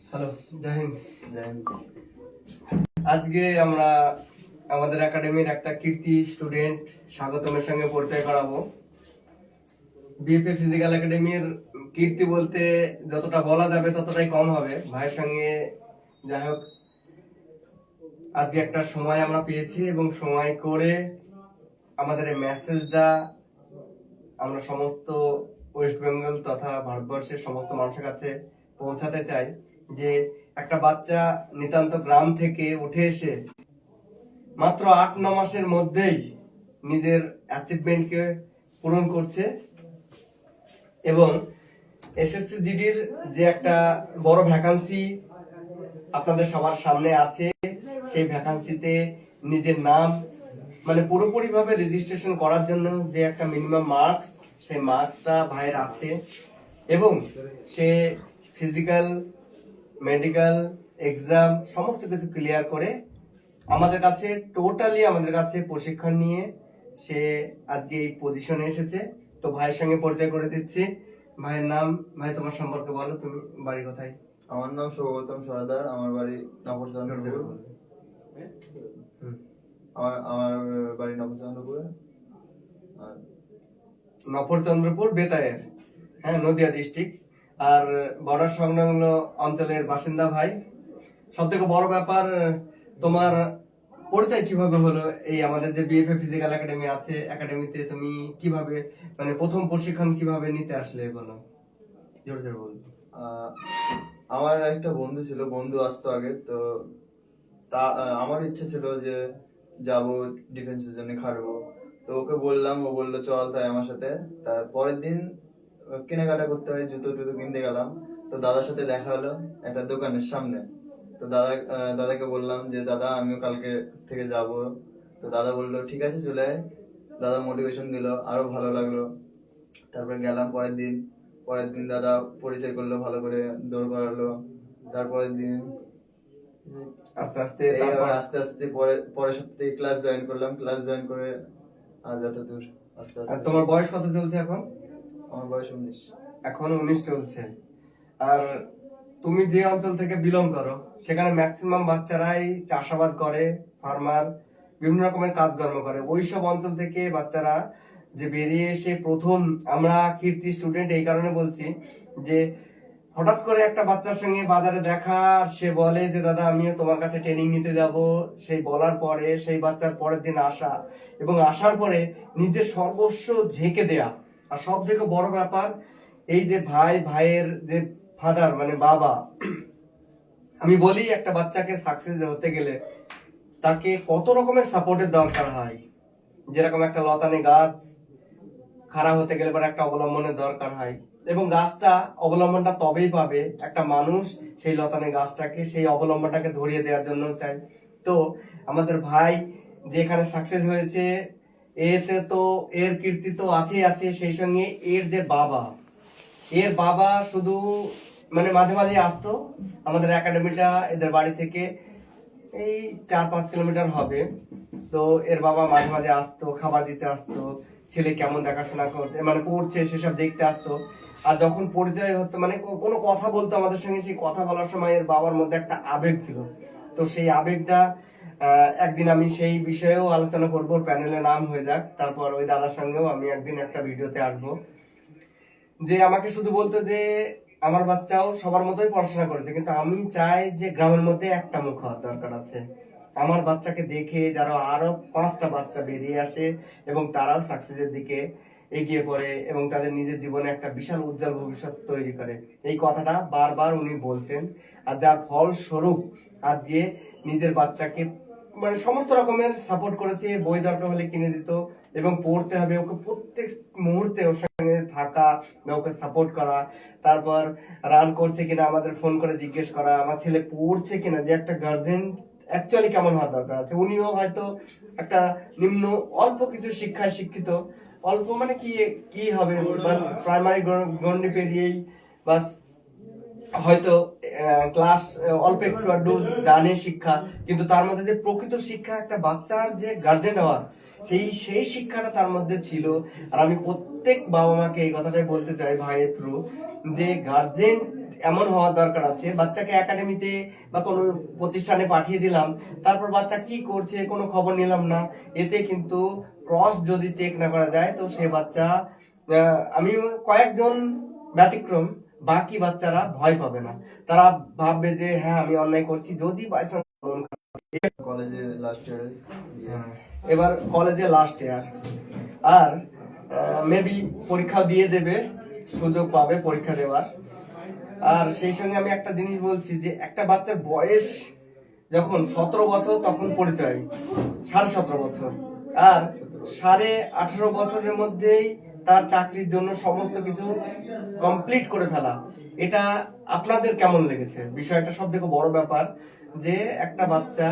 Hello জয় আজকে আমরা আমাদের একাডেমির একটা কীর্তি স্টুডেন্ট স্বাগতমের সঙ্গে পরিচয় করাবো। বিএফএ ফিজিক্যাল একাডেমির কীর্তি বলতে যতটা বলা যাবে ততটাই কম হবে। ভাইয়ের সঙ্গে যাই হোক আজকে একটা সময় আমরা পেয়েছি এবং সময় করে আমাদের মেসেজটা আমরা সমস্ত ওয়েস্ট বেঙ্গল তথা ভারতবর্ষের সমস্ত মানুষের কাছে পৌঁছাতে চাই যে একটা বাচ্চা নিতান্ত গ্রাম থেকে উঠে এসে মাত্র আট, ন মাসের মধ্যেই নিজের অ্যাচিভমেন্টকে পূরণ করছে এবং এসএসসি জিডির যে একটা বড় ভ্যাকান্সি আপনাদের সবার সামনে আছে, সেই ভ্যাকান্সিতে নিজের নাম মানে পুরোপুরিভাবে রেজিস্ট্রেশন করার জন্য যে একটা মিনিমাম মার্কস সেই মার্কসটা ভাইয়ের আছে এবং সে ফিজিক্যাল মেডিকেল এক্সাম সমস্ত কিছু ক্লিয়ার করে আমাদের কাছে টোটালি আমাদের কাছে প্রশিক্ষণ নিয়ে সে আজকে এই পজিশনে এসেছে। তো ভাইয়ের সঙ্গে পরিচয় করে দিচ্ছি। ভাইয়ের নাম ভাই তোমার সম্পর্কে বলো তুমি বাড়ি কোথায়? আমার নাম সৌগতম সরদার আমার বাড়ি নবচন্দ্রপুর আমার আমার বাড়ি নবচন্দ্রপুরে আর নফরচন্দ্রপুর বেতায়ের হ্যাঁ নদিয়া ডিস্ট্রিক্ট আর বর্ডার সংলগ্ন অঞ্চলের বাসিন্দা ভাই। সব থেকে বড় ব্যাপার, তোমার পরিচয় কীভাবে হলো? এই আমাদের যে বিএফএ ফিজিক্যাল একাডেমি আছে একাডেমিতে তুমি কীভাবে মানে প্রথম প্রশিক্ষণ কীভাবে নিতে আসলে বলো জোর জোর বলো। আমার একটা বন্ধু ছিল, বন্ধু আসতো আগে, তো তা আমার ইচ্ছে ছিল যে যাব ডিফেন্সের জন্য খাটবো। তো ওকে বললাম ও বলল চল তাই আমার সাথে। তার পরের দিন কেনাকাটা করতে হয় জুতো টুতো কিনতে গেলাম। তো দাদার সাথে দেখা হলো একটা দোকানের সামনে। তো দাদা দাদাকে বললাম যে দাদা আমিও কালকে থেকে যাব। তো দাদা বলল ঠিক আছে চলে আয়। দাদা মোটিভেশন দিল আরও ভালো লাগল। তারপরে গেলাম পরের দিন। পরের দিন দাদা পরিচয় করল ভালো করে দৌড় করালো। তারপরের দিন আস্তে আস্তে আস্তে আস্তে পরে পরের সপ্তাহে ক্লাস জয়েন করলাম। ক্লাস জয়েন করে আজ এত দূর আস্তে। আর তোমার বয়স কত চলছে এখন? আমার বয়স উনিশ। এখন উনিশ চলছে। আর তুমি যে অঞ্চল থেকে বিলং করো সেখানে ম্যাক্সিমাম বাচ্চারাই চাষাবাদ করে ফার্মার বিভিন্ন রকমের কাজকর্ম করে। ওই সব অঞ্চল থেকে বাচ্চারা যে বেরিয়ে এসে প্রথম আমরা কীর্তি স্টুডেন্ট এই কারণে বলছি যে হঠাৎ করে একটা বাচ্চার সঙ্গে বাজারে দেখা, সে বলে যে, দাদা, আমিও তোমার কাছে ট্রেনিং নিতে যাব। সেই বলার পরে, সেই বাচ্চার পরের দিন আসা এবং আসার পরে নিজের সর্বস্ব ঝেঁকে দেয়া। আর সব থেকে বড় ব্যাপার, এই যে ভাই, ভাইয়ের যে ফাদার মানে বাবা, আমি বলি একটা বাচ্চাকে সাকসেস হতে গেলে তাকে কত রকমের সাপোর্টের দরকার হয়। যেরকম একটা লতানে গাছ খারাপ হতে গেলে পরে একটা অবলম্বনের দরকার হয়। এবং গাছটা অবলম্বনটা তবেই পাবে। একটা মানুষ সেই লতানে গাছটাকে, সেই অবলম্বনটাকে ধরিয়ে দেওয়ার জন্য চাই। তো আমাদের ভাই যেখানে সাকসেস হয়েছে, এতে তো, এর কীর্তি তো আছেই আছে সেই সঙ্গে এর যে বাবা, এর বাবা শুধু মানে মাঝে মাঝে আসতো আমাদের একাডেমিটা, এদের বাড়ি থেকে। এই চার পাঁচ কিলোমিটার হবে। তো এর বাবা মাঝে মাঝে আসতো, খাবার দিতে আসতো, ছেলে কেমন দেখাশোনা করছে মানে করছে, সেসব দেখতে আসতো। আর যখন পরিচয় হতো মানে কোনো কথা বলতো আমাদের সঙ্গে, সেই কথা বলার সময় এর বাবার মধ্যে একটা আবেগ ছিল। তো সেই আবেগটা একদিন আমি সেই বিষয়েও আলোচনা করব প্যানেলে নাম হয়ে যাক। তারপর ওই দাদার সঙ্গেও আমি একদিন একটা ভিডিওতে আসব। যে আমাকে শুধু বলতো যে, আমার বাচ্চাও সবার মতোই পড়াশোনা করেছে, কিন্তু আমি চাই যে গ্রামের মধ্যে একটা মুখ হওয়ার দরকার আছে। আমার বাচ্চাকে দেখে, যারা আরও পাঁচটা বাচ্চা বেরিয়ে আসে এবং তারাও সাকসেসের দিকে এগিয়ে পড়ে এবং তাদের নিজের জীবনে একটা বিশাল উজ্জ্বল ভবিষ্যৎ তৈরি করে। এই কথাটা বারবার উনি বলতেন। আর যার ফল স্বরূপ আজকে নিজের বাচ্চাকে মানে সমস্ত রকমের সাপোর্ট করেছে, বই দরকার হলে কিনে দিত এবং পড়তে হবে। ওকে প্রত্যেক মুহূর্তে ওর সঙ্গে থাকা ওকে সাপোর্ট করা, তারপর রান করছে কিনা, আমাদের ফোন করে জিজ্ঞেস করা, আমার ছেলে পড়ছে কিনা, যে একটা গার্জেন অ্যাকচুয়ালি কেমন হওয়ার দরকার আছে। উনিও হয়তো একটা নিম্ন, অল্প কিছু শিক্ষায় শিক্ষিত অল্প মানে কি কি হবে? বাস প্রাইমারি গন্ডি পেরিয়েই বাস হয়তো ক্লাস অল্প একটু আধটু জানে শিক্ষা, কিন্তু তার মধ্যে যে প্রকৃত শিক্ষা একটা বাচ্চার যে গার্জেন হওয়ার সেই সেই শিক্ষাটা তার মধ্যে ছিল। আর আমি প্রত্যেক বাবা মাকে এই কথাটাই বলতে চাই ভাইয়ের থ্রু যে গার্জেন এমন হওয়ার দরকার আছে। বাচ্চাকে একাডেমিতে বা কোনো প্রতিষ্ঠানে পাঠিয়ে দিলাম তারপর বাচ্চা কি করছে কোনো খবর নিলাম না। এতে কিন্তু ক্রস যদি চেক না করা যায় তো সে বাচ্চা আমি কয়েকজন ব্যতিক্রম বাকি বাচ্চারা ভয় পাবে না। তারা ভাববে যে হ্যাঁ আমি অন্যায় করছি। যদি কলেজে লাস্ট ইয়ারে হ্যাঁ, এবার কলেজে লাস্ট ইয়ার আর মেবি পরীক্ষা দিয়ে দেবে সুযোগ পাবে পরীক্ষা দেওয়ার। আর সেই সঙ্গে আমি একটা জিনিস বলছি যে একটা বাচ্চার বয়স যখন সতেরো বছর, তখন পরিচয়। সাড়ে সতেরো বছর। আর সাড়ে আঠারো বছরের মধ্যেই তার চাকরির জন্য সমস্ত কিছু কমপ্লিট করে ফেলা। এটা আপনাদের কেমন লেগেছে? বিষয়টা সব থেকে বড় ব্যাপার যে একটা বাচ্চা,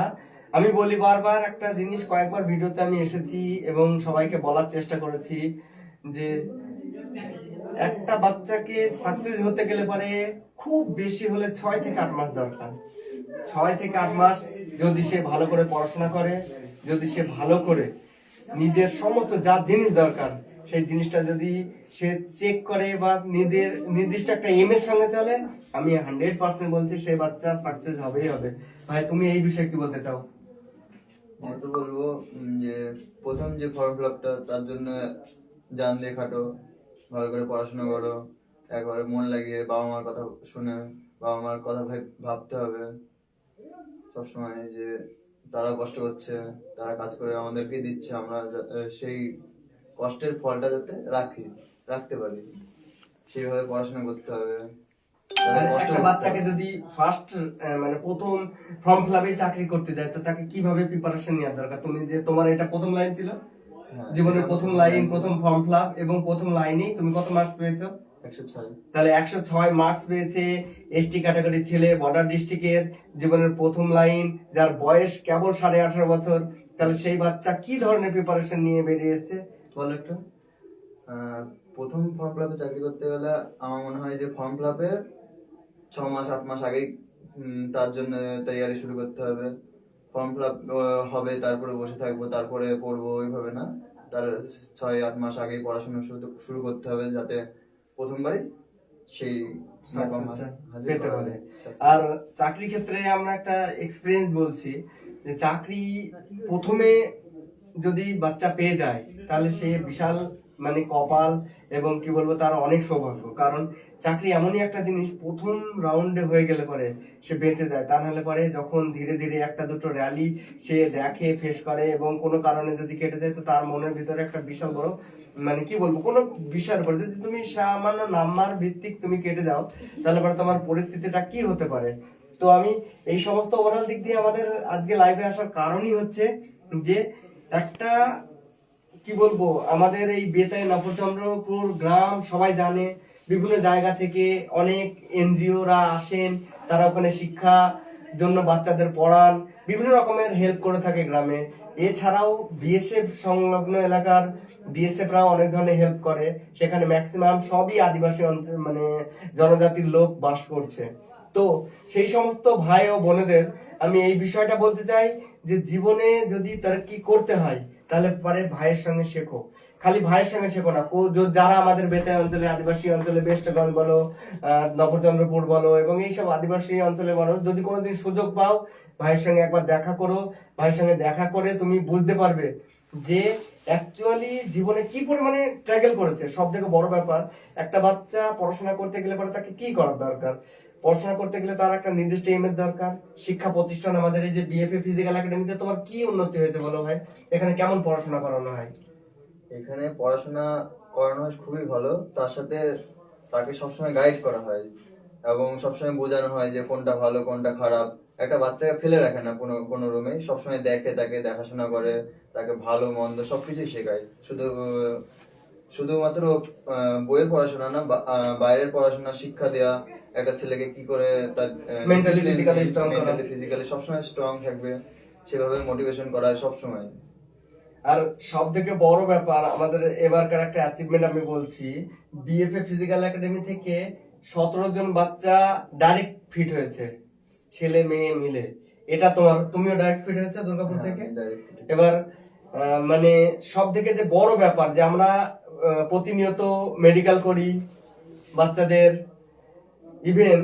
আমি বলি বারবার একটা জিনিস, কয়েকবার ভিডিওতে আমি এসেছি এবং সবাইকে বলার চেষ্টা করেছি যে একটা বাচ্চাকে সাকসেস হতে গেলে পরে খুব বেশি হলে ছয় থেকে আট মাস দরকার। ছয় থেকে আট মাস যদি সে ভালো করে পড়াশোনা করে, যদি সে ভালো করে নিজের সমস্ত যা জিনিস দরকার, সেই জিনিসটা যদি সে চেক করে বা নিজের নির্দিষ্ট একটা এম এর সঙ্গে চলে, আমি হান্ড্রেড পার্সেন্ট বলছি সেই বাচ্চা সাকসেস হবেই হবে। ভাই, তুমি এই বিষয়ে কি বলতে চাও? আমি বলব যে প্রথম যে ফর্ম ফিল আপটা, তার জন্য জান দিয়ে খাটো ভালো করে পড়াশোনা করো। একবারে মন লাগিয়ে বাবা মার কথা শুনে বাবা মার কথা ভাব- ভাবতে হবে। সবসময় যে তারা কষ্ট করছে তারা কাজ করে আমাদেরকে দিচ্ছে আমরা সেই কষ্টের ফলটা যাতে রাখি রাখতে পারি। সেইভাবে পড়াশোনা করতে হবে। একটা বাচ্চাকে যদি ফার্স্ট মানে প্রথম ফর্ম ফিল চাকরি করতে যায় তো তাকে কীভাবে প্রিপারেশন নেওয়ার দরকার? তুমি যে তোমার এটা প্রথম লাইন ছিল? জীবনের প্রথম লাইন প্রথম ফর্ম ফিল এবং প্রথম লাইনেই তুমি কত মার্কস পেয়েছ? তাহলে একশো ছয় মার্কস পেয়েছে এসটি ক্যাটাগরি ছেলে বর্ডার ডিস্ট্রিক্টের জীবনের প্রথম লাইন যার বয়স কেবল সাড়ে আঠারো বছর। তাহলে সেই বাচ্চা কি ধরনের প্রিপারেশন নিয়ে বেরিয়ে এসেছে? বলো একটু। প্রথম ফর্ম ফিল চাকরি করতে গেলে আমার মনে হয় যে ফর্ম ফিল ছ মাস আট মাস আগেই তার জন্য তৈয়ারি শুরু করতে হবে। ফর্ম ফিল হবে তারপরে বসে থাকব তারপরে পড়ব ওইভাবে না। তার ছয় আট মাস আগেই পড়াশোনা শুরু শুরু করতে হবে যাতে প্রথমবারই সেই পেতে পারে। আর চাকরি ক্ষেত্রে আমরা একটা এক্সপিরিয়েন্স বলছি যে চাকরি প্রথমে যদি বাচ্চা পেয়ে যায় তাহলে সে বিশাল মানে কপাল এবং কি বলব তার অনেক সৌভাগ্য। কারণ চাকরি এমনই একটা জিনিস, প্রথম রাউন্ডে হয়ে গেলে পরে সে বেঁচে যায়। তা নাহলে পরে যখন ধীরে ধীরে একটা দুটো র্যালি সে দেখে ফেস করে এবং কোনো কারণে যদি কেটে যায়, তো তার মনের ভিতরে একটা বিশাল বড় মানে কি বলব, কোনো বিষয়ের উপর যদি তুমি সামান্য নাম্বার ভিত্তিক তুমি কেটে যাও, তাহলে পরে তোমার পরিস্থিতিটা কি হতে পারে? তো আমি এই সমস্ত ওভারঅল দিক দিয়ে আমাদের আজকে লাইভে আসার কারণই হচ্ছে যে একটা কি বলব, আমাদের এই বেতাই নফরচন্দ্রপুর গ্রাম সবাই জানে, বিভিন্ন জায়গা থেকে অনেক এনজিওরা আসেন, তারা ওখানে শিক্ষা জন্য বাচ্চাদের পড়ান, বিভিন্ন রকমের হেল্প করে থাকে গ্রামে। এছাড়াও বিএসএফ সংলগ্ন এলাকার বিএসএফ রাও অনেক ধরনের হেল্প করে, সেখানে ম্যাক্সিমাম সবই আদিবাসী অঞ্চল মানে জনজাতির লোক বাস করছে। তো সেই সমস্ত ভাই ও বোনেদের আমি এই বিষয়টা বলতে চাই যে, জীবনে যদি তার কি করতে হয় তাহলে পরে ভাইয়ের সঙ্গে শেখো। খালি ভাইয়ের সঙ্গে শেখো না যারা আমাদের বেতাই অঞ্চলে, আদিবাসী অঞ্চলে বেস্টগঞ্জ বলো নবচন্দ্রপুর বলো, এবং এইসব আদিবাসী অঞ্চলে বলো, যদি কোনোদিন সুযোগ পাও, ভাইয়ের সঙ্গে একবার দেখা করো। ভাইয়ের সঙ্গে দেখা করে তুমি বুঝতে পারবে যে অ্যাকচুয়ালি জীবনে কি পরিমাণে ট্র্যাগল করেছে। সব থেকে বড় ব্যাপার, একটা বাচ্চা পড়াশোনা করতে গেলে পরে তাকে কি করার দরকার? পড়াশোনা করতে গেলে তার একটা নির্দিষ্ট এম এর দরকার। শিক্ষা প্রতিষ্ঠান আমাদের এই যে বিএফএ ফিজিক্যাল একাডেমিতে তোমার কি উন্নতি হয়েছে বলো ভাই? এখানে কেমন পড়াশোনা করানো হয়? এখানে পড়াশোনা করানো খুবই ভালো। তার সাথে তাকে সবসময় গাইড করা হয় এবং সবসময় বোঝানো হয় যে কোনটা ভালো, কোনটা খারাপ। একটা বাচ্চাকে ফেলে রাখে না কোনো কোনো রুমে সবসময় দেখে, তাকে দেখাশোনা করে, তাকে ভালো, মন্দ সবকিছুই শেখায়। শুধু শুধুমাত্র বইয়ের পড়াশোনা না বাইরের পড়াশোনা শিক্ষা দেয়া একটা ছেলেকে কি করে তার করা। ফিজিক্যালি সবসময় স্ট্রং থাকবে সেভাবে মোটিভেশন করা হয় সবসময়। আর সব থেকে বড় ব্যাপার আমাদের এবারকার একটা অ্যাচিভমেন্ট আমি বলছি বিএফএ ফিজিক্যাল একাডেমি থেকে সতেরো জন বাচ্চা ডাইরেক্ট ফিট হয়েছে ছেলে মেয়ে মিলে। এটা তোমার তুমিও ডাইরেক্ট ফিট হয়েছে দুর্গাপুর হ্যাঁ, থেকে? এবার মানে সব থেকে যে বড় ব্যাপার যে আমরা প্রতিনিয়ত মেডিকেল করি বাচ্চাদের ইভেন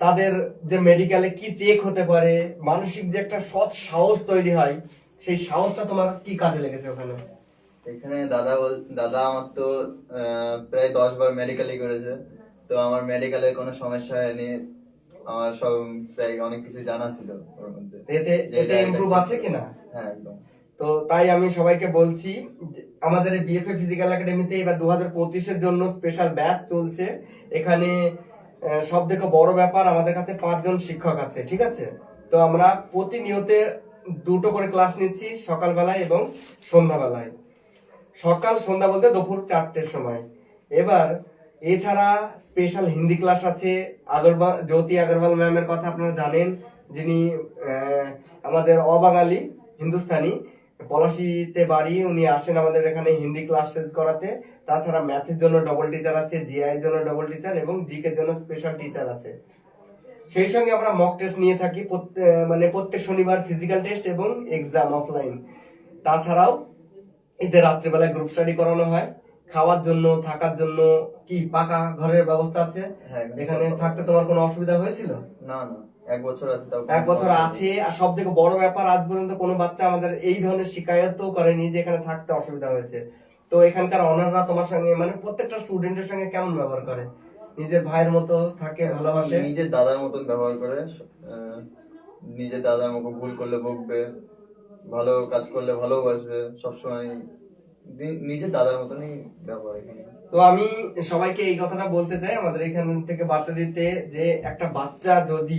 তাদের যে মেডিকেলে কি চেক হতে পারে মানসিক যে একটা সৎ সাহস তৈরি হয় সেই সাহসটা তোমার কি কাজে লেগেছে ওখানে? এখানে দাদা বল দাদা আমার তো প্রায় দশ বার মেডিকেলই করেছে। তো আমার মেডিকেলের কোনো সমস্যা হয়নি। আমার সব প্রায় অনেক কিছু জানা ছিল ওর মধ্যে। এতে এতে ইমপ্রুভ আছে কিনা? হ্যাঁ একদম। তো তাই আমি সবাইকে বলছি, আমাদের বিএফএ ফিজিক্যাল একাডেমিতে এবার দু হাজার পঁচিশের জন্য স্পেশাল ব্যাচ চলছে। এখানে সব থেকে বড় ব্যাপার আমাদের কাছে পাঁচজন শিক্ষক আছে, ঠিক আছে? তো আমরা প্রতিনিয়তে দুটো করে ক্লাস নিচ্ছি, সকালবেলায় এবং সন্ধ্যাবেলায়। সকাল, সন্ধ্যা বলতে দুপুর চারটের সময়। এবার, এছাড়া স্পেশাল হিন্দি ক্লাস আছে। আগরওয়াল জ্যোতি আগরওয়াল ম্যামের কথা আপনারা জানেন, যিনি আমাদের অবাঙালি হিন্দুস্তানি। পলাশিতে বাড়ি, উনি আসেন আমাদের এখানে হিন্দি ক্লাস শেষ করাতে। তাছাড়া ম্যাথের জন্য ডবল টিচার আছে জিআই জন্য ডবল টিচার এবং জিকের জন্য স্পেশাল টিচার আছে। সেই সঙ্গে আমরা মক টেস্ট নিয়ে থাকি মানে প্রত্যেক শনিবার ফিজিক্যাল টেস্ট এবং এক্সাম অফলাইন তাছাড়াও এতে রাত্রিবেলায় গ্রুপ স্টাডি করানো হয়। খাওয়ার জন্য থাকার জন্য কি পাকা ঘরের ব্যবস্থা আছে? হ্যাঁ এখানে থাকতে তোমার কোনো অসুবিধা হয়েছিল? না না এক বছর আছে তাও এক বছর আছে আর সব থেকে বড় ব্যাপার আজ পর্যন্ত কোনো বাচ্চা আমাদের এই ধরনের শিকায়তও করেনি যে এখানে থাকতে অসুবিধা হয়েছে। তো এখানকার অনাররা তোমার সঙ্গে মানে প্রত্যেকটা স্টুডেন্টের সঙ্গে কেমন ব্যবহার করে? নিজের ভাইয়ের মতো থাকে ভালোবাসে? নিজের দাদার মতন ব্যবহার করে নিজের দাদার মতো ভুল করলে বকবে ভালো কাজ করলে ভালোবাসবে সবসময় নিজের দাদার মতনই ব্যবহার তো আমি সবাইকে এই কথাটা বলতে চাই, আমাদের এখান থেকে বার্তা দিতে যে একটা বাচ্চা যদি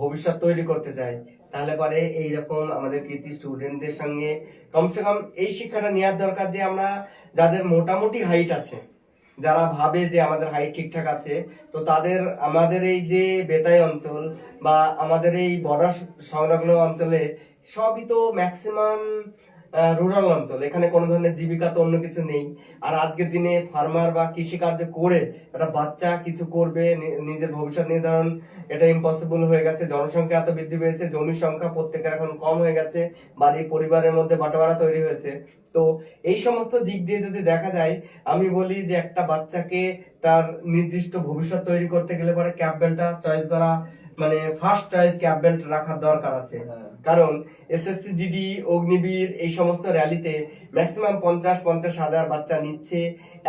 ভবিষ্যৎ তৈরি করতে চায়, তাহলে পরে এইরকম আমাদের কৃতি স্টুডেন্টদের সঙ্গে কমসে কম এই শিক্ষাটা নেওয়ার দরকার যে আমরা যাদের মোটামুটি হাইট আছে, যারা ভাবে যে আমাদের হাইট ঠিকঠাক আছে, তো তাদের, আমাদের এই যে বেতাই অঞ্চল বা আমাদের এই বর্ডার সংলগ্ন অঞ্চলে সবই তো ম্যাক্সিমাম রুরাল অঞ্চল। এখানে কোনো ধরনের জীবিকা তো অন্য কিছু নেই। আর আজকের দিনে ফার্মার বা কৃষি কার্য করে একটা বাচ্চা কিছু করবে নিজের ভবিষ্যৎ নির্ধারণ, এটা ইম্পসিবল হয়ে গেছে। জনসংখ্যা এত বৃদ্ধি পেয়েছে, জমির সংখ্যা প্রত্যেকের এখন কম হয়ে গেছে, বাড়ির পরিবারের মধ্যে বাটোয়ারা তৈরি হয়েছে। তো এই সমস্ত দিক দিয়ে যদি দেখা যায়, আমি বলি যে একটা বাচ্চাকে তার নির্দিষ্ট ভবিষ্যৎ তৈরি করতে গেলে পরে ক্যাপ বেল্টটা চয়েস করা মানে ফার্স্ট চয়েস ক্যাপ বেল্ট রাখার দরকার আছে। হ্যাঁ। কারণ এসএসসি, জিডি, অগ্নিবীর এই সমস্ত র্যালিতে ম্যাক্সিমাম পঞ্চাশ পঞ্চাশ হাজার বাচ্চা নিচ্ছে।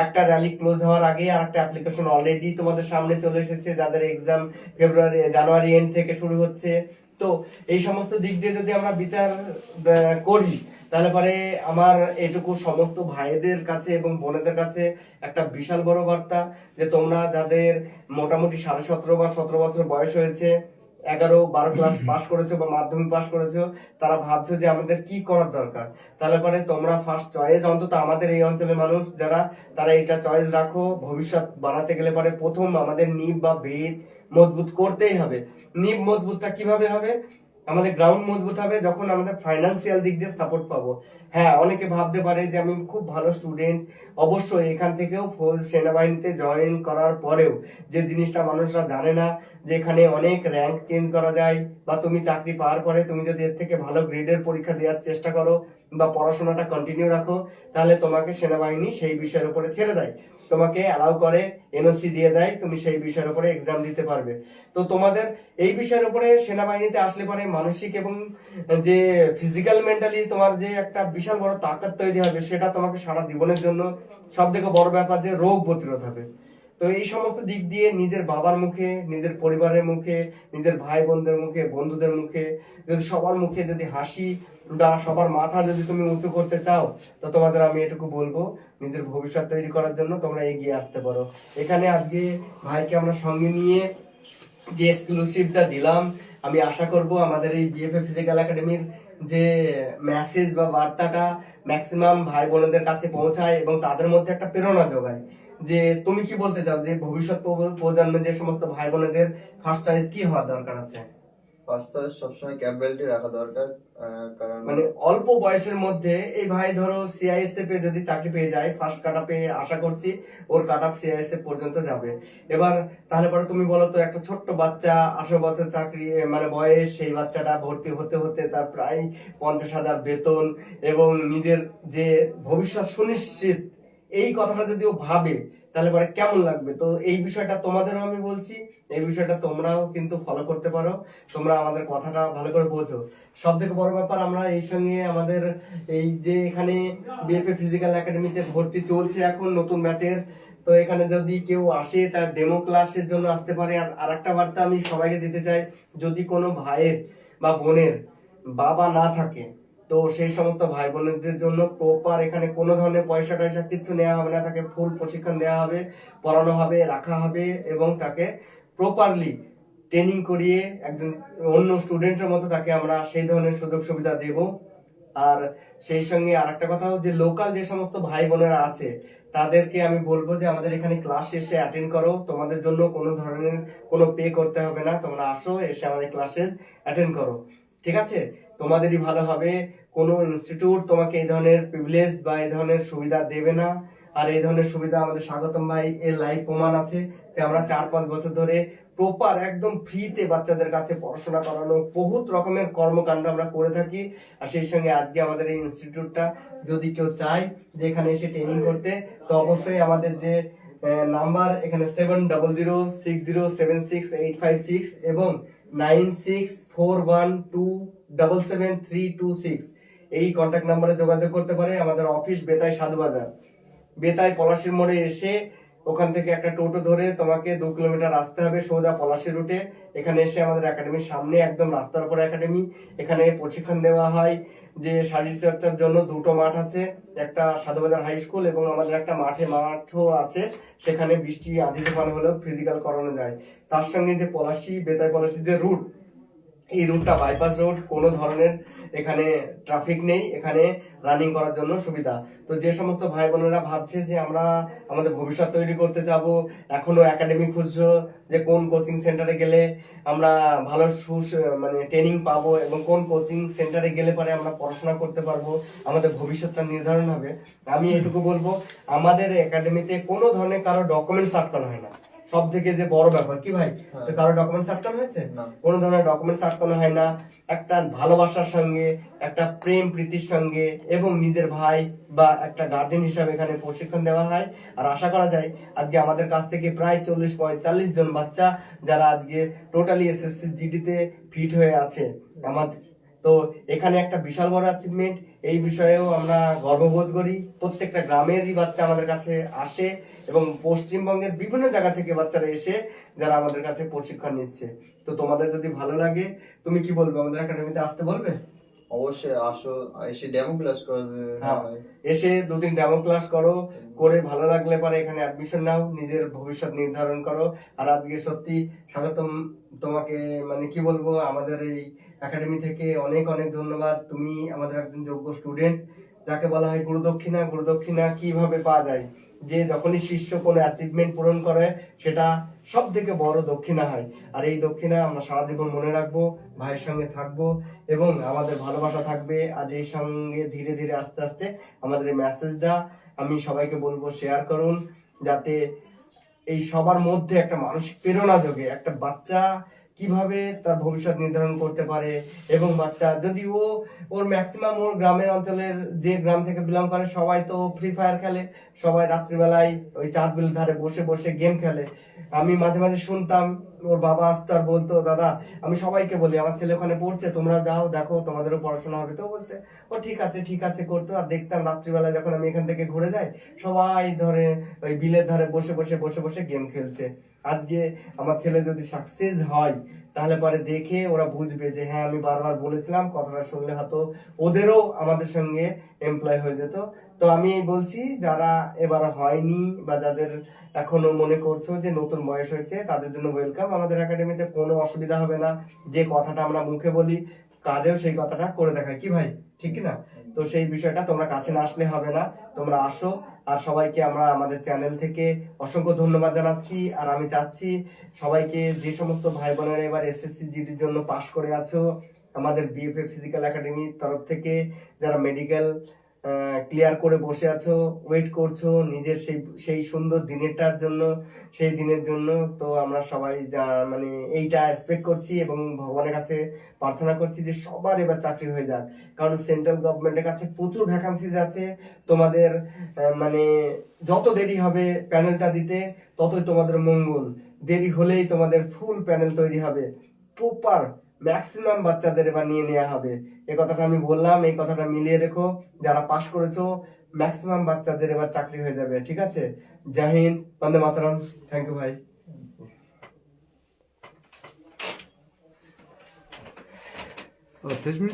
একটা র্যালি ক্লোজ হওয়ার আগে আর একটা অ্যাপ্লিকেশন অলরেডি তোমাদের সামনে চলে এসেছে, যাদের এক্সাম ফেব্রুয়ারি জানুয়ারি এন্ড থেকে শুরু হচ্ছে। তো এই সমস্ত দিক দিয়ে যদি আমরা বিচার করি, তাহলে পরে আমার এটুকু সমস্ত ভাইদের কাছে এবং বোনেদের কাছে একটা বিশাল বড় বার্তা যে তোমরা যাদের মোটামুটি সাড়ে সতেরো বা সতেরো বছর বয়স হয়েছে এগারো, বারো ক্লাস পাস করেছ বা মাধ্যমিক পাস করেছ, তারা ভাবছ যে আমাদের কি করার দরকার? তাহলে পরে তোমরা ফার্স্ট চয়েস অন্তত আমাদের এই অঞ্চলের মানুষ যারা, তারা এটা চয়েস রাখো। ভবিষ্যৎ বানাতে গেলে পরে প্রথম আমাদের নিব বা বেদ মজবুত করতেই হবে। নিব মজবুতটা কীভাবে হবে? আমাদের গ্রাউন্ড মজবুত হবে, যখন আমাদের ফাইন্যান্সিয়াল দিক দিয়ে সাপোর্ট পাবো। হ্যাঁ অনেকে ভাবতে পারে যে আমি খুব ভালো স্টুডেন্ট অবশ্যই এখান থেকেও সেনাবাহিনীতে জয়েন করার পরেও যে জিনিসটা মানুষরা জানে না, যে এখানে অনেক র্যাঙ্ক চেঞ্জ করা যায়, বা তুমি চাকরি পাওয়ার পরে তুমি যদি এর থেকে ভালো গ্রেডের পরীক্ষা দেওয়ার চেষ্টা করো, বা পড়াশোনাটা কন্টিনিউ রাখো, তাহলে তোমাকে সেনাবাহিনী সেই বিষয়ের উপরে ছেড়ে দেয়। তোমাকে অ্যালাউ করে এনওসি দিয়ে দেয়, তুমি সেই বিষয়ের উপরে এক্সাম দিতে পারবে। তো তোমাদের এই বিষয়ের উপরে সেনাবাহিনীতে আসলে পরে মানসিক এবং যে ফিজিক্যাল মেন্টালি তোমার যে একটা বিশাল বড় তাকাত তৈরি হবে, সেটা তোমাকে সারা জীবনের জন্য সব থেকে বড় ব্যাপার যে রোগ প্রতিরোধ হবে। তো এই সমস্ত দিক দিয়ে নিজের বাবার মুখে, নিজের পরিবারের মুখে, নিজের ভাই বোনদের মুখে, বন্ধুদের মুখে যদি সবার মুখে যদি হাসি বা সবার মাথা যদি তুমি উঁচু করতে চাও, তো তোমাদের আমি এটুকু বলব, নিজের ভবিষ্যৎ তৈরি করার জন্য তোমরা এগিয়ে আসতে পারো। এখানে আজকে ভাইকে আমরা সঙ্গে নিয়ে যে এক্সক্লুসিভটা দিলাম, আমি আশা করব আমাদের এই বিএফএ ফিজিক্যাল একাডেমির যে মেসেজ বা বার্তাটা ম্যাক্সিমাম ভাই বোনদের কাছে পৌঁছায় এবং তাদের মধ্যে একটা প্রেরণা যোগায়। যে তুমি কি বলতে চাও যে ভবিষ্যৎ প্রজন্মের যে সমস্ত ভাই বোনেদের ফার্স্ট চয়েস কি হওয়া দরকার আছে? ফার্স্ট চয়েস সবসময় ক্যাপ বেল্টই রাখা দরকার কারণ মানে অল্প বয়সের মধ্যে এই ভাই ধরো সিআইএসএফ এ যদি চাকরি পেয়ে যায় ফার্স্ট কাট আপে আশা করছি ওর কাট আপ সিআইএসএফ পর্যন্ত যাবে। এবার তাহলে পরে তুমি বলো তো একটা ছোট্ট বাচ্চা আঠারো বছর চাকরি মানে বয়স সেই বাচ্চাটা ভর্তি হতে হতে তার প্রায় পঞ্চাশ হাজার বেতন এবং নিজের যে ভবিষ্যৎ সুনিশ্চিত এই কথাটা যদি ও ভাবে, তাহলে পরে কেমন লাগবে? তো এই বিষয়টা তোমাদেরও আমি বলছি, এই বিষয়টা তোমরাও কিন্তু ফলো করতে পারো। তোমরা আমাদের কথাটা ভালো করে বোঝো। সব থেকে বড় ব্যাপার, আমরা এই সঙ্গে আমাদের এই যে এখানে বিএপএ ফিজিক্যাল একাডেমিতে ভর্তি চলছে এখন নতুন ব্যাচের। তো এখানে যদি কেউ আসে, তার ডেমো ক্লাসের জন্য আসতে পারে। আর আরেকটা বার্তা আমি সবাইকে দিতে চাই, যদি কোনো ভাইয়ের বা বোনের বাবা না থাকে তো সেই সমস্ত ভাই বোনদের জন্য প্রপার এখানে কোনো ধরনের পয়সা টয়সা কিছু নেওয়া হবে না, তাকে ফুল প্রশিক্ষণ দেওয়া হবে, পড়ানো হবে, রাখা হবে এবং তাকে প্রপারলি ট্রেনিং করিয়ে একজন অন্য স্টুডেন্টের মতো তাকে আমরা সেই ধরনের সুযোগ সুবিধা দেব। আর সেই সঙ্গে আরেকটা কথা যে লোকাল যে সমস্ত ভাই বোনেরা আছে, তাদেরকে আমি বলব যে আমাদের এখানে ক্লাস এসে অ্যাটেন্ড করো। তোমাদের জন্য কোনো ধরনের কোনো পে করতে হবে না, তোমরা আসো, এসে আমাদের ক্লাসে অ্যাটেন্ড করো। ঠিক আছে? তোমাদেরই ভালো হবে। কোনো ইনস্টিটিউট তোমাকে এই ধরনের প্রিভিলেজ বা এই ধরনের সুবিধা দেবে না। আর এই ধরনের সুবিধা আমাদের স্বাগতম ভাই, এর লাইভ প্রমাণ আছে। যে আমরা চার পাঁচ বছর ধরে প্রপার একদম ফ্রিতে বাচ্চাদের কাছে পড়াশোনা করানো, বহুত রকমের কর্মকাণ্ড আমরা করে থাকি। আর সেই সঙ্গে আজকে আমাদের এই ইনস্টিটিউটটা যদি কেউ চায়, যে এখানে এসে ট্রেনিং করতে, তো অবশ্যই আমাদের যে নাম্বার এখানে seven double zero six zero seven six eight five six এবং nine six four one two double seven three two six এই কন্ট্যাক্ট নাম্বারে যোগাযোগ করতে পারে আমাদের অফিস বেতাই সাধুবাজার বেতাই পলাশির মোড়ে এসে ওখান থেকে একটা টোটো ধরে তোমাকে দু কিলোমিটার আসতে হবে সোজা পলাশি রুটে। এখানে এসে আমাদের একাডেমির সামনে একদম রাস্তার উপর একাডেমি এখানে প্রশিক্ষণ দেওয়া হয় যে শারীর চর্চার জন্য দুটো মাঠ আছে, একটা সাধুবাজার হাই স্কুল এবং আমাদের একটা মাঠে মাঠও আছে। সেখানে বৃষ্টি আধি তুফান হলেও ফিজিক্যাল করানো যায়। তার সঙ্গে যে পলাশি, বেতাই পলাশি যে রুট এই রুটটা বাইপাস রোড কোনো ধরনের এখানে ট্রাফিক নেই, এখানে রানিং করার জন্য সুবিধা। তো যে সমস্ত ভাই বোনেরা ভাবছে যে আমরা আমাদের ভবিষ্যৎ তৈরি করতে যাব, এখনও একাডেমি খুঁজছো যে কোন কোচিং সেন্টারে গেলে আমরা ভালো সুস মানে ট্রেনিং পাবো এবং কোন কোচিং সেন্টারে গেলে পরে আমরা পড়াশোনা করতে পারব, আমাদের ভবিষ্যৎটা নির্ধারণ হবে। আমি এটুকু বলব, আমাদের একাডেমিতে কোনো ধরনের কারও ডকুমেন্টস আটকানো হয় না। সব থেকে যে বড় ব্যাপার। কি ভাই? তো কারও ডকুমেন্ট আটকানো হয়েছে। কোনো ধরনের ডকুমেন্টস আটকানো হয় না। একটা ভালোবাসার সঙ্গে একটা প্রেম প্রীতির সঙ্গে এবং নিজের ভাই বা একটা গার্জেন হিসাবে এখানে প্রশিক্ষণ দেওয়া হয়। আর আশা করা যায় আজকে আমাদের কাছ থেকে প্রায় চল্লিশ পঁয়তাল্লিশ জন বাচ্চা যারা আজকে টোটালি এসএসসি জিডিতে ফিট হয়ে আছে। আমাদের তো এখানে একটা বিশাল বড় অ্যাচিভমেন্ট এই বিষয়েও আমরা গর্ববোধ করি। প্রত্যেকটা গ্রামেরই বাচ্চা আমাদের কাছে আসে এবং পশ্চিমবঙ্গের বিভিন্ন জায়গা থেকে বাচ্চারা এসে যারা আমাদের কাছে প্রশিক্ষণ নিচ্ছে। তো তোমাদের যদি ভালো লাগে, তুমি কি বলবে? আমাদের একাডেমিতে আসতে বলবে? অবশ্যই আসো এসে ডেমো ক্লাস করে এসে দুদিন ডেমো ক্লাস করো করে ভালো লাগলে পরে এখানে অ্যাডমিশন নাও নিজের ভবিষ্যৎ নির্ধারণ করো। আর আজকে সত্যি স্বাগতম তোমাকে মানে কি বলব আমাদের এই একাডেমি থেকে অনেক অনেক ধন্যবাদ। তুমি আমাদের একজন যোগ্য স্টুডেন্ট যাকে বলা হয় গুরুদক্ষিণা। গুরুদক্ষিণা কীভাবে পাওয়া যায়? যে যখনই শিষ্য কোনো অ্যাচিভমেন্ট পূরণ করে, সেটা সব থেকে বড় দক্ষিণা হয়। আর এই দক্ষিণা আমরা সারা জীবন মনে রাখব, ভাইয়ের সঙ্গে থাকব এবং আমাদের ভালোবাসা থাকবে। আজ এই সঙ্গে ধীরে ধীরে আস্তে আস্তে আমাদের এই মেসেজটা আমি সবাইকে বলব শেয়ার করুন। যাতে এই সবার মধ্যে একটা মানসিক প্রেরণা যোগে একটা বাচ্চা কীভাবে তার ভবিষ্যৎ নির্ধারণ করতে পারে? এবং বাচ্চা, যদি ও, ওর ম্যাক্সিমাম ওর গ্রামের অঞ্চলের যে গ্রাম থেকে বিলং করে, সবাই তো ফ্রি ফায়ার খেলে। সবাই রাত্রিবেলায় ওই চাঁদ বিল ধারে বসে বসে গেম খেলে। আমি মাঝে মাঝে শুনতাম, ওর বাবা আসতো আর বলতো, দাদা, আমি সবাইকে বলি, আমার ছেলে ওখানে পড়ছে, তোমরা যাও, দেখো তোমাদেরও পড়াশোনা হবে। তো বলতে, ও ঠিক আছে ঠিক আছে, করতো। আর দেখতাম রাত্রিবেলা যখন আমি এখান থেকে ঘুরে যাই, সবাই ধরে ওই বিলের ধারে বসে বসে বসে বসে গেম খেলছে। আজকে আমার ছেলে যদি সাকসেস হয়, তাহলে পরে দেখে ওরা বুঝবে যে হ্যাঁ আমি বারবার বলেছিলাম, কথাটা শুনলে হয়তো ওদেরও আমাদের সঙ্গে এমপ্লয় হয়ে যেত। তো আমি বলছি, যারা এবার হয়নি বা যাদের এখনও মনে করছ যে নতুন বয়স হয়েছে, তাদের জন্য ওয়েলকাম আমাদের একাডেমিতে কোনো অসুবিধা হবে না। যে কথাটা আমরা মুখে বলি, কাজেও সেই কথাটা করে দেখায়। কি ভাই? ঠিক না? তো সেই বিষয়টা তোমরা কাছে না আসলে হবে না। তোমরা আসো আর সবাইকে আমরা আমাদের চ্যানেল থেকে অসংখ্য ধন্যবাদ জানাচ্ছি। আর আমি চাচ্ছি সবাইকে যে সমস্ত ভাই বোনেরা এবার এসএসসি জিডির জন্য পাশ করে আছো, আমাদের বিএফএ ফিজিক্যাল একাডেমির তরফ থেকে, যারা মেডিকেল ক্লিয়ার করে বসে আছো ওয়েট করছ নিজের সেই সেই সুন্দর দিনেরটার জন্য, সেই দিনের জন্য। তো আমরা সবাই যা মানে এইটা এক্সপেক্ট করছি এবং ভগবানের কাছে প্রার্থনা করছি যে সবার এবার চাকরি হয়ে যাক। কারণ সেন্ট্রাল গভর্নমেন্টের কাছে প্রচুর ভ্যাকান্সিজ আছে। তোমাদের মানে যত দেরি হবে প্যানেলটা দিতে, ততই তোমাদের মঙ্গল। দেরি হলেই তোমাদের ফুল প্যানেল তৈরি হবে। প্রপার ম্যাক্সিমাম বাচ্চাদের এবার নিয়ে নেওয়া হবে। এই কথাটা আমি বললাম এই কথাটা মিলিয়ে রেখো যারা পাশ করেছ ম্যাক্সিমাম বাচ্চাদের এবার চাকরি হয়ে যাবে ঠিক আছে? জাহিন বন্দে মাতরম থ্যাংক ইউ ভাই Oh, Plasmid?